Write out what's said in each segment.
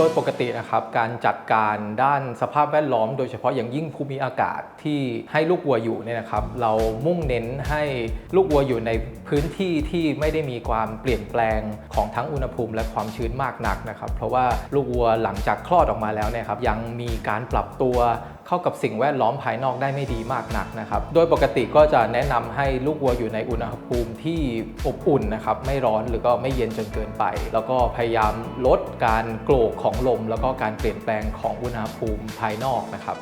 โดยปกตินะครับการจัดการด้านสภาพแวดล้อม โดยเฉพาะอย่างยิ่งภูมิอากาศที่ให้ลูกวัวอยู่เนี่ยนะครับ เรามุ่งเน้นให้ลูกวัวอยู่ในพื้นที่ที่ไม่ได้มีความเปลี่ยนแปลงของทั้งอุณหภูมิและความชื้นมากนักนะครับ เพราะว่าลูกวัวหลังจากคลอดออกมาแล้วเนี่ยครับยังมีการปรับตัว เข้ากับสิ่งแวดล้อมภายนอกได้ไม่ดีมากนักนะครับ โดยปกติก็จะแนะนำให้ลูกวัวอยู่ในอุณหภูมิที่อบอุ่นนะครับ ไม่ร้อนหรือก็ไม่เย็นจนเกินไป แล้วก็พยายามลดการโกรกของลม แล้วก็การเปลี่ยนแปลงของอุณหภูมิภายนอกนะครับ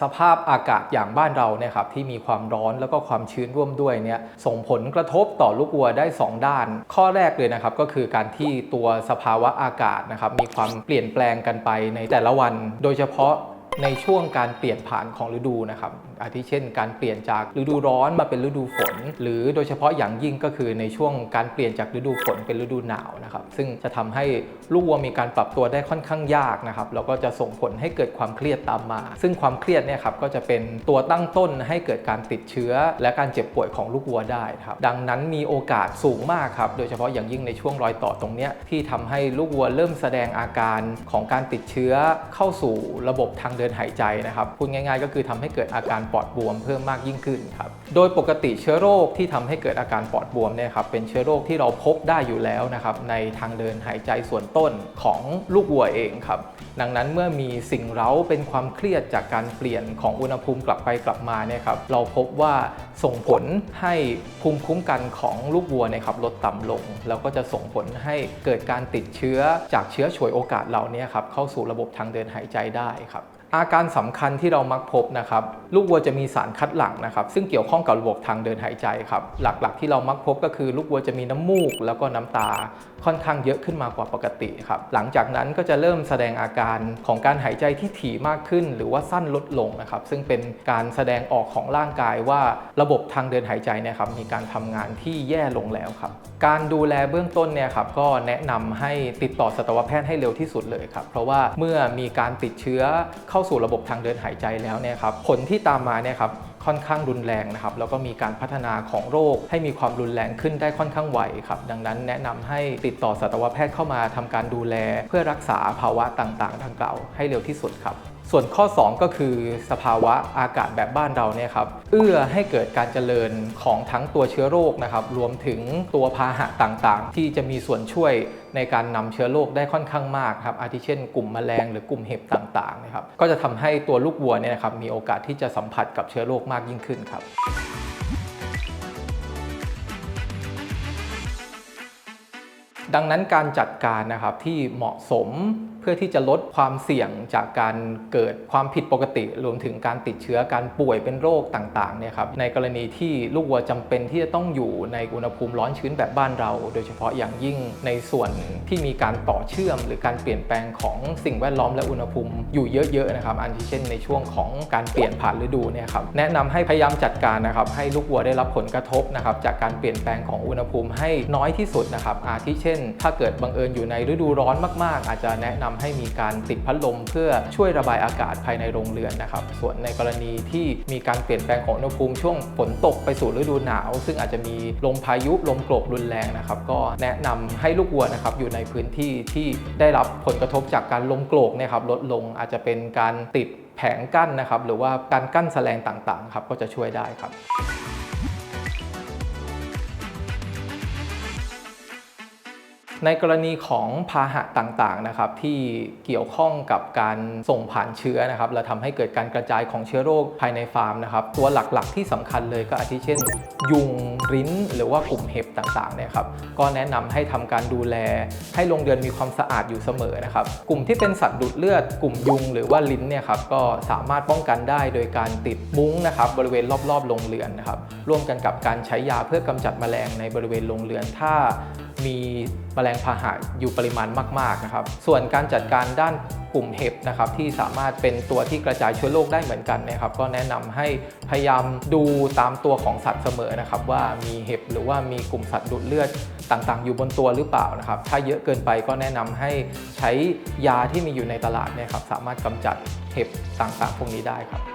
สภาพอากาศอย่างบ้านเราเนี่ยครับที่มีความร้อนแล้วก็ความชื้นร่วมด้วยเนี่ยส่งผลกระทบต่อลูกวัวได้ 2 ด้าน ข้อแรกเลยนะครับก็คือการที่ตัวสภาวะอากาศนะครับมีความเปลี่ยนแปลงกันไปในแต่ละวัน โดยเฉพาะ ในช่วงการเปลี่ยนผ่านของฤดูนะครับ อาทิเช่น การเปลี่ยนจากฤดูร้อนมาเป็นฤดูฝน หรือโดยเฉพาะอย่างยิ่งก็คือในช่วงการเปลี่ยนจากฤดูฝนเป็นฤดูหนาวนะครับ ซึ่งจะทำให้ลูกวัวมีการปรับตัวได้ค่อนข้างยากนะครับ แล้วก็จะส่งผลให้เกิดความเครียดตามมา ซึ่งความเครียดเนี่ยครับก็จะเป็นตัวตั้งต้นให้เกิดการติดเชื้อ และการเจ็บป่วยของลูกวัวได้ครับ ดังนั้นมีโอกาสสูงมากครับ โดยเฉพาะอย่างยิ่งในช่วงรอยต่อตรงนี้ที่ทำให้ลูกวัวเริ่มแสดงอาการของการติดเชื้อเข้าสู่ระบบทางเดินินหายใจนะครับพูดง่าย ๆ ก็คือทำให้เกิดอาการปอดบวมเพิ่มมากยิ่งขึ้นครับโดยปกติเชื้อโรคที่ทำให้เกิดอาการปอดบวมเนี่ยครับเป็นเชื้อโรคที่เราพบได้อยู่แล้วนะครับในทางเดินหายใจส่วนต้นของลูกวัวเองครับดังนั้นเมื่อมีสิ่งเร้าเป็นความเครียดจากการเปลี่ยนของอุณหภูมิกลับไปกลับมาเนี่ยครับเราพบว่าส่งผลให้ภูมิคุ้มกันของลูกวัวเนี่ยครับลดต่ำลง แล้วก็จะส่งผลให้เกิดการติดเชื้อจากเชื้อฉวยโอกาสเหล่านี้ครับเข้าสู่ระบบทางเดินหายใจได้ครับ อาการสำคัญที่เรามักพบนะครับลูกวัวจะมีสารคัดหลั่งนะครับซึ่งเกี่ยวข้องกับระบบทางเดินหายใจครับหลักๆ ที่เรามักพบก็คือลูกวัวจะมีน้ำมูก แล้วก็น้ำตาค่อนข้างเยอะขึ้นมากว่าปกติครับหลังจากนั้นก็จะเริ่มแสดงอาการของการหายใจที่ถี่มากขึ้น หรือว่าสั้นลดลงนะครับซึ่งเป็นการแสดงออกของร่างกายว่าระบบทางเดินหายใจเนี่ยครับมีการทำงานที่แย่ลงแล้วครับการดูแลเบื้องต้นเนี่ยครับก็แนะนำให้ติดต่อสัตวแพทย์ให้เร็วที่สุดเลยครับเพราะว่าเมื่อมีการติดเชื้อเข้าสู่ระบบทางเดินหายใจแล้วเนี่ยครับผลที่ตามมาเนี่ยครับค่อนข้างรุนแรงนะครับแล้วก็มีการพัฒนาของโรคให้มีความรุนแรงขึ้นได้ค่อนข้างไวครับดังนั้นแนะนำให้ติดต่อสัตวแพทย์เข้ามาทำการดูแล เพื่อรักษาภาวะต่างๆดังกล่าวให้เร็วที่สุดครับ ส่วนข้อ 2 ก็คือสภาวะอากาศแบบบ้านเราเนี่ยครับเอื้อให้เกิดการเจริญของทั้งตัวเชื้อโรคนะครับรวมถึงตัวพาหะต่างๆ ที่จะมีส่วนช่วยในการนำเชื้อโรคได้ค่อนข้างมากครับอาทิเช่น กลุ่มแมลงหรือกลุ่มเห็บต่างๆนะครับก็จะทำให้ตัวลูกวัวเนี่ยนะครับมีโอกาสที่จะสัมผัสกับเชื้อโรคมากยิ่งขึ้นครับ ดังนั้นการจัดการนะครับที่เหมาะสมเพื่อที่จะลดความเสี่ยงจากการเกิดความผิดปกติ รวมถึงการติดเชื้อการป่วยเป็นโรคต่างๆเนี่ยครับในกรณีที่ลูกวัวจำเป็นที่จะต้องอยู่ในอุณหภูมิร้อนชื้นแบบบ้านเรา โดยเฉพาะอย่างยิ่งในส่วนที่มีการต่อเชื่อม หรือการเปลี่ยนแปลงของสิ่งแวดล้อมและอุณหภูมิอยู่เยอะๆนะครับอันที่เช่นในช่วงของการเปลี่ยนผ่านฤดูเนี่ยครับแนะนำให้พยายามจัดการนะครับให้ลูกวัวได้รับผลกระทบนะครับจากการเปลี่ยนแปลงของอุณหภูมิให้น้อยที่สุดนะครับอาทิเช่นถ้าเกิดบังเอิญอยู่ในฤดูร้อนมาก ๆ อาจจะแนะนำให้มีการติดพัดลม เพื่อช่วยระบายอากาศภายในโรงเรือนนะครับ ส่วนในกรณีที่มีการเปลี่ยนแปลงของอุณหภูมิช่วงฝนตกไปสู่ฤดูหนาว ซึ่งอาจจะมีลมพายุลมโกรกรุนแรงนะครับ ก็แนะนำให้ลูกวัวนะครับอยู่ในพื้นที่ที่ได้รับผลกระทบจากการลมโกรกนี่ยครับลดลงอาจจะเป็นการติดแผงกั้นนะครับหรือว่าการกั้นแสลงต่างๆครับก็จะช่วยได้ครับ ในกรณีของพาหะต่างๆนะครับที่เกี่ยวข้องกับการส่งผ่านเชื้อนะครับและทำให้เกิดการกระจายของเชื้อโรคภายในฟาร์มนะครับตัวหลักๆ ที่สำคัญเลยก็อาทิเช่นยุงริ้น หรือว่ากลุ่มเห็บต่างๆเนี่ยครับก็แนะนำให้ทำการดูแล ให้โรงเรือนมีความสะอาดอยู่เสมอนะครับกลุ่มที่เป็นสัตว์ดูดเลือด กลุ่มยุงหรือว่าลิ้นเนี่ยครับก็สามารถป้องกันได้โดยการติดมุ้งนะครับบริเวณรอบๆโรงเรือนนะครับร่วมกันกับการใช้ยาเพื่อกำจัดแมลงในบริเวณโรงเรือน ถ้ามีแมลงพาหะอยู่ปริมาณมากๆนะครับส่วนการจัดการด้าน กลุ่มเห็บนะครับที่สามารถเป็นตัวที่กระจายเชื้อโรคได้เหมือนกันนะครับก็แนะนำให้พยายามดูตามตัวของสัตว์เสมอนะครับว่ามีเห็บหรือว่ามีกลุ่มสัตว์ดูดเลือดต่างๆ อยู่บนตัวหรือเปล่านะครับถ้าเยอะเกินไปก็แนะนำให้ใช้ยาที่มีอยู่ในตลาดเนี่ยครับสามารถกำจัดเห็บต่างๆ พวกนี้ได้ครับ